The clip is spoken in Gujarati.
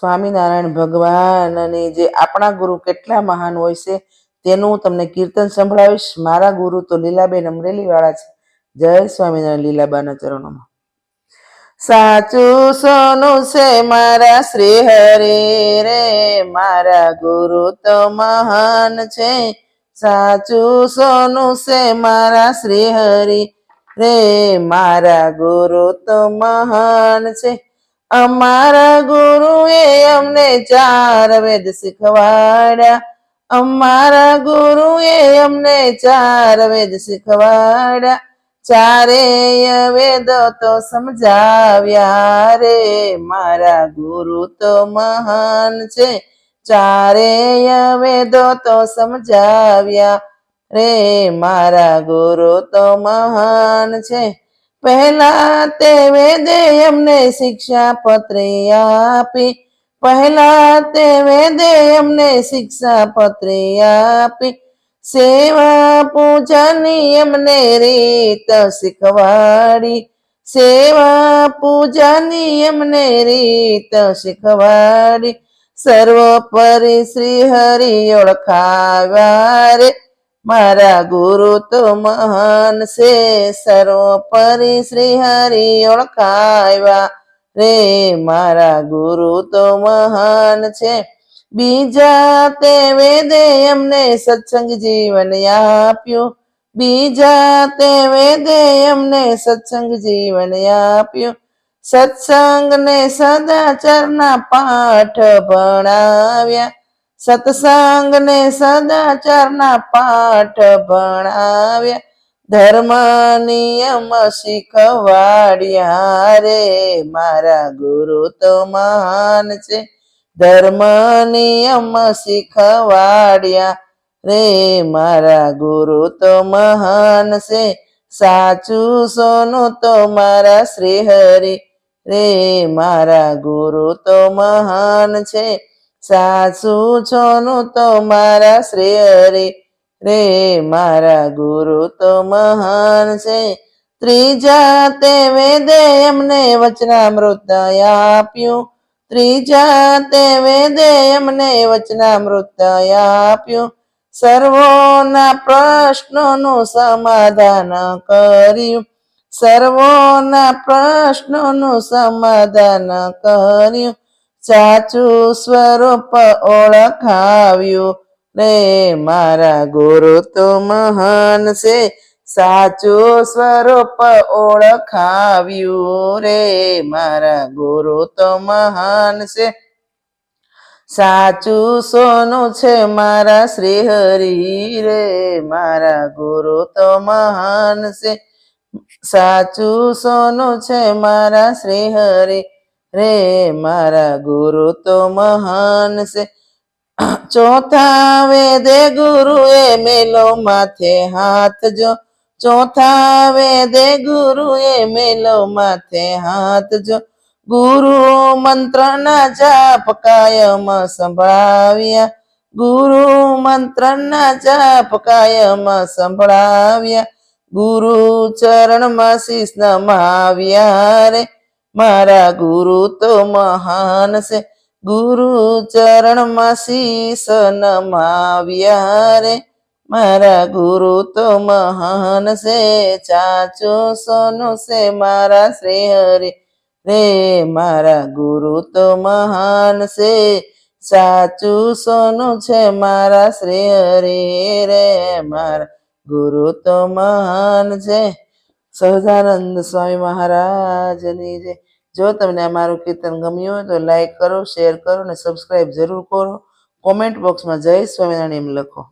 સ્વામિનારાયણ ભગવાનની જે આપણા ગુરુ કેટલા મહાન હોય છે, તેનું હું તમને કીર્તન સંભળાવીશ. મારા ગુરુ તો લીલાબેન અમરેલી વાળા છે. જય સ્વામિનારાયણ લીલાબાના ચરણોમાં. સાચું સોનું છે મારા શ્રી હરે રે, મારા ગુરુ તો મહાન છે. સાચું સોનું છે મારા શ્રી હરિ રે, મારા ગુરુ તો મહાન છે. અમારા ગુરુએ અમને ચાર વેદ શીખવાડ્યા. અમારા ગુરુએ અમને ચાર વેદ શીખવાડ્યા. ચારેય વેદ તો સમજાવ્યા રે. મારા ગુરુ તો મહાન છે. ચારેય વેદો તો સમજાવ્યા રે. મારા ગુરુ તો મહાન છે. પહેલા તે વેદે એમને શિક્ષા પત્રે આપી. પહેલા તે વેદે એમને શિક્ષા પત્રે આપી. સેવા પૂજાની એમને રીત શીખવાડી. સેવા પૂજાની એમને રીત શીખવાડી. સર્વોપરી શ્રી હરિ ઓળખાવ્યા રે. મારા ગુરુ તો મહાન છે. સર્વોપરી શ્રી હરિ ઓળખાવ્યા રે મારા ગુરુ તો મહાન છે. બીજા તે વેદે એમને સત્સંગ જીવન આપ્યું. બીજા તે વેદે એમને સત્સંગ જીવન આપ્યું. સત્સંગ ને સદાચારના પાઠ ભણાવ્યા. સત્સંગ ને સદાચારના પાઠ ભણાવ્યા. ધર્મ નિયમ શીખવાડ્યા રે, મારા ગુરુ તો મહાન છે. ધર્મ નિયમ શીખવાડ્યા રે, મારા ગુરુ તો મહાન છે. સાચું સોનું તો મારા શ્રી હરિ રે, મારા ગુરુ તો મહાન છે. સાચું સોનું તો મારા શ્રેય રે રે મારા ગુરુ તો મહાન છે. ત્રીજા તે વેદે એમને વચનામૃત આપ્યું. ત્રીજા તે વેદે એમને વચનામૃત આપ્યું. સર્વોના પ્રશ્નોનું સમાધાન કર્યું. સર્વોના પ્રશ્નોનું સમાધાન કર્યું. સાચું સ્વરૂપ ઓળખાવ્યું. રે મારા ગુરુ, તો મહાન છે. સાચું સ્વરૂપ ઓળખાવ્યું. રે મારા ગુરુ, તો મહાન છે. સાચું સોનું છે મારા શ્રી હરિ રે મારા ગુરુ, તો મહાન છે. સાચું સોનું છે મારા શ્રી હરિ રે મારા ગુરુ તો મહાન છે. ચોથા વેદે ગુરુ એ મેલો માથે હાથ જો. ચોથા વેદે ગુરુ એ મેલો માથે હાથ જો. ગુરુ મંત્રના જાપ કાયમ સંભળાવ્યા. ગુરુ મંત્રના જાપ કાયમ સંભળાવ્યા. ગુરુ ચરણમાં શીશ નમાવ્યા રે. મારા ગુરુ તો મહાન છે. ગુરુ ચરણમાં શીશ નમાવ્યા રે. મારા ગુરુ તો મહાન છે. ચાચો સોનું છે મારા શ્રેય રે. રે મારા ગુરુ તો મહાન છે. સાચું સોનું છે મારા શ્રેય રે. રે મારા ગુરુ તો મહાન છે. સહજાનંદ સ્વામી મહારાજની જય જો તમને આ મારું કીર્તન ગમ્યું હોય તો લાઈક કરો શેર કરો અને સબસ્ક્રાઈબ જરૂર કરો. કોમેન્ટ બોક્સમાં જય સ્વામિનારાયણ એમ લખો.